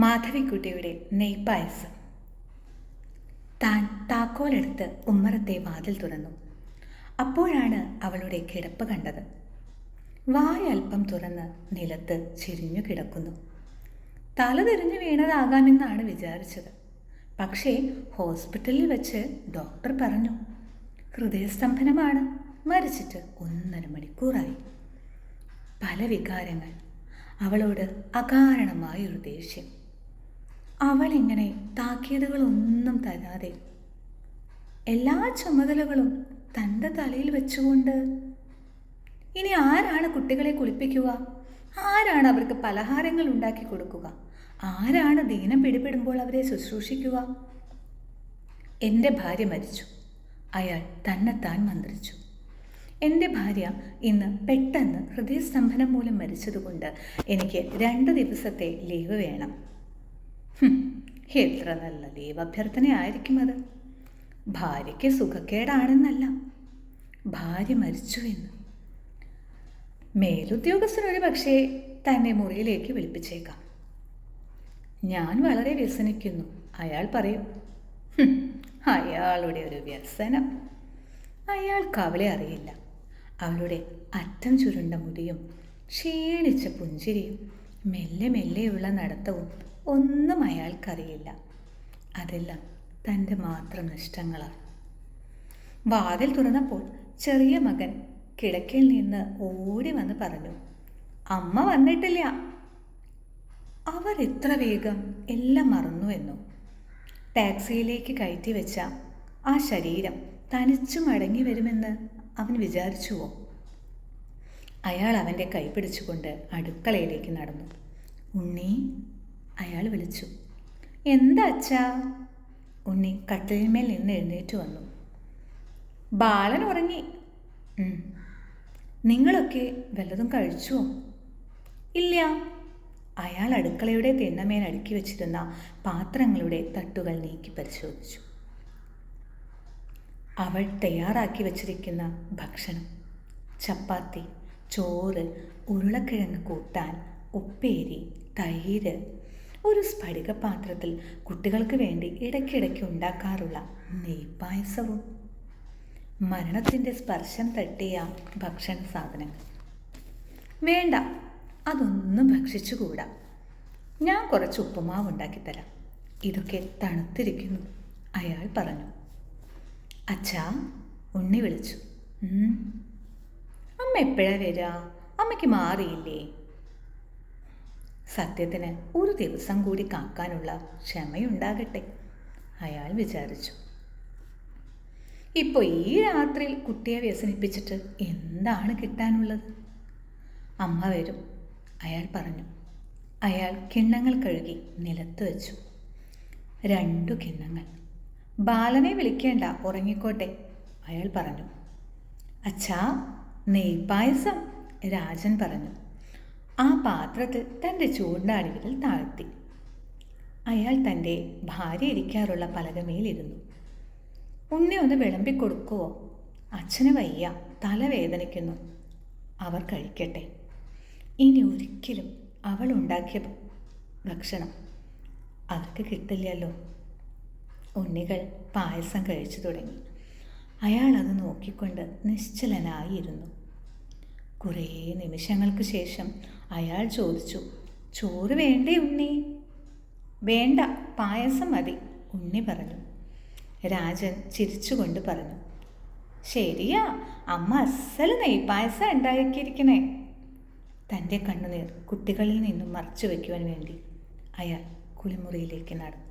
മാധവിക്കുട്ടിയുടെ നെയ്പായസം. താൻ താക്കോലെടുത്ത് ഉമ്മറത്തെ വാതിൽ തുറന്നു. അപ്പോഴാണ് അവളുടെ കിടപ്പ് കണ്ടത്. വായ അല്പം തുറന്ന് നിലത്ത് ചിരിഞ്ഞു കിടക്കുന്നു. തല തിരിഞ്ഞു വീണതാകാമെന്നാണ് വിചാരിച്ചത്. പക്ഷേ ഹോസ്പിറ്റലിൽ വെച്ച് ഡോക്ടർ പറഞ്ഞു ഹൃദയസ്തംഭനമാണ്. മരിച്ചിട്ട് ഒന്നര മണിക്കൂറായി. പല വികാരങ്ങൾ. അവളോട് അകാരണമായൊരു ദേഷ്യം. അവളിങ്ങനെ താക്കീതുകളൊന്നും തരാതെ എല്ലാ ചുമതലകളും തന്റെ തലയിൽ വെച്ചുകൊണ്ട് ഇനി ആരാണ് കുട്ടികളെ കുളിപ്പിക്കുക? ആരാണ് അവർക്ക് പലഹാരങ്ങൾ ഉണ്ടാക്കി കൊടുക്കുക? ആരാണ് ദീനം പിടിപെടുമ്പോൾ അവരെ ശുശ്രൂഷിക്കുക? എന്റെ ഭാര്യ മരിച്ചു. അയാൾ തന്നെത്താൻ മന്ത്രിച്ചു. എന്റെ ഭാര്യ ഇന്ന് പെട്ടെന്ന് ഹൃദയസ്തംഭനം മൂലം മരിച്ചതുകൊണ്ട് എനിക്ക് രണ്ട് ദിവസത്തെ ലീവ് വേണം. എത്ര നല്ല ദൈവാഭ്യർത്ഥനയായിരിക്കും അത് ഭാര്യയ്ക്ക് സുഖക്കേടാണെന്നല്ല. ഭാര്യ മരിച്ചു എന്ന്. മേലുദ്യോഗസ്ഥനൊരു പക്ഷേ തന്നെ മുറിയിലേക്ക് വിളിപ്പിച്ചേക്കാം. ഞാൻ വളരെ വ്യസനിക്കുന്നു. അയാൾ പറയും "ഹും, അയാളുടെ ഒരു വ്യസനം. അയാൾക്ക് അവളെ അറിയില്ല. അവളുടെ അറ്റം ചുരുണ്ട മുടിയും ക്ഷീണിച്ച പുഞ്ചിരിയും മെല്ലെ മെല്ലെയുള്ള നടത്തവും ഒന്നും അയാൾക്കറിയില്ല. അതെല്ലാം തന്റെ മാത്രം നഷ്ടങ്ങളാണ് വാതിൽ തുറന്നപ്പോൾ ചെറിയ മകൻ കിടക്കയിൽ നിന്ന് ഓടി വന്ന് പറഞ്ഞു അമ്മ വന്നിട്ടില്ല. അവർ എത്ര വേഗം എല്ലാം മറന്നു എന്നു. ടാക്സിയിലേക്ക് കയറ്റി വെച്ച ആ ശരീരം തനിച്ചു മടങ്ങി വരുമെന്ന് അവൻ വിചാരിച്ചുവോ? അയാൾ അവന്റെ കൈ പിടിച്ചുകൊണ്ട് അടുക്കളയിലേക്ക് നടന്നു. ഉണ്ണി അയാൾ വിളിച്ചു എന്താ അച്ഛാ? ഉണ്ണി കട്ടിലിന്മേൽ നിന്ന് എഴുന്നേറ്റ് വന്നു. ബാലൻ ഉറങ്ങി. നിങ്ങളൊക്കെ വല്ലതും കഴിച്ചുവോ ഇല്ല. അയാൾ അടുക്കളയുടെ തിണ്ണമേൽ അടുക്കി വച്ചിരുന്ന പാത്രങ്ങളുടെ തട്ടുകൾ നീക്കി പരിശോധിച്ചു. അവൾ തയ്യാറാക്കി വച്ചിരിക്കുന്ന ഭക്ഷണം ചപ്പാത്തി ചോറ് ഉരുളക്കിഴങ്ങ് കൂട്ടാൻ ഉപ്പേരി തൈര്. ഒരു സ്ഫടിക പാത്രത്തിൽ കുട്ടികൾക്ക് വേണ്ടി ഇടയ്ക്കിടയ്ക്ക് ഉണ്ടാക്കാറുള്ള നെയ്പായസവും. മരണത്തിന്റെ സ്പർശം തട്ടിയ ഭക്ഷണ സാധനങ്ങൾ. വേണ്ട അതൊന്നും ഭക്ഷിച്ചുകൂടാ. ഞാൻ കുറച്ച് ഉപ്പുമാവ് ഉണ്ടാക്കിത്തരാം. ഇതൊക്കെ തണുത്തിരിക്കുന്നു അയാൾ പറഞ്ഞു. അച്ഛാ ഉണ്ണി വിളിച്ചു. "ഉം. അമ്മ എപ്പോഴാണ് വരാ? അമ്മയ്ക്ക് മാറിയില്ലേ? സത്യത്തിന് ഒരു ദിവസം കൂടി കാക്കാനുള്ള ക്ഷമയുണ്ടാകട്ടെ അയാൾ വിചാരിച്ചു. ഇപ്പോൾ ഈ രാത്രിയിൽ കുട്ടിയെ വ്യസനിപ്പിച്ചിട്ട് എന്താണ് കിട്ടാനുള്ളത്? അമ്മ വരും അയാൾ പറഞ്ഞു. അയാൾ കിണ്ണങ്ങൾ കഴുകി നിലത്ത് വെച്ചു. രണ്ടു കിണ്ണങ്ങൾ. ബാലനെ വിളിക്കേണ്ട ഉറങ്ങിക്കോട്ടെ അയാൾ പറഞ്ഞു. അച്ഛാ നെയ്പായസം രാജൻ പറഞ്ഞു. ആ പാത്രത്തിൽ തന്റെ ചൂണ്ടാടികളിൽ താഴ്ത്തി. അയാൾ തന്റെ ഭാര്യ ഇരിക്കാറുള്ള പലകമേലിരുന്നു. ഉണ്ണി ഒന്ന് വിളമ്പിക്കൊടുക്കുവോ അച്ഛന് വയ്യ തലവേദനിക്കുന്നു. അവർ കഴിക്കട്ടെ. ഇനി ഒരിക്കലും അവൾ ഉണ്ടാക്കിയ ഭക്ഷണം അവർക്ക് കിട്ടില്ലല്ലോ. ഉണ്ണികൾ പായസം കഴിച്ചു തുടങ്ങി. അയാൾ അത് നോക്കിക്കൊണ്ട് നിശ്ചലനായിരുന്നു കുറേ നിമിഷങ്ങൾക്ക് ശേഷം അയാൾ ചോദിച്ചു ചോറ് വേണ്ടേ ഉണ്ണി? വേണ്ട പായസം മതി ഉണ്ണി പറഞ്ഞു. രാജൻ ചിരിച്ചുകൊണ്ട് പറഞ്ഞു ശരിയാ അമ്മ അസൽ നെയ്പായസം ഉണ്ടാക്കിയിരിക്കണേ. തന്റെ കണ്ണുനീർ കുട്ടികളിൽ നിന്നും മറച്ചു വയ്ക്കുവാൻ വേണ്ടി അയാൾ കുളിമുറിയിലേക്ക് നടന്നു.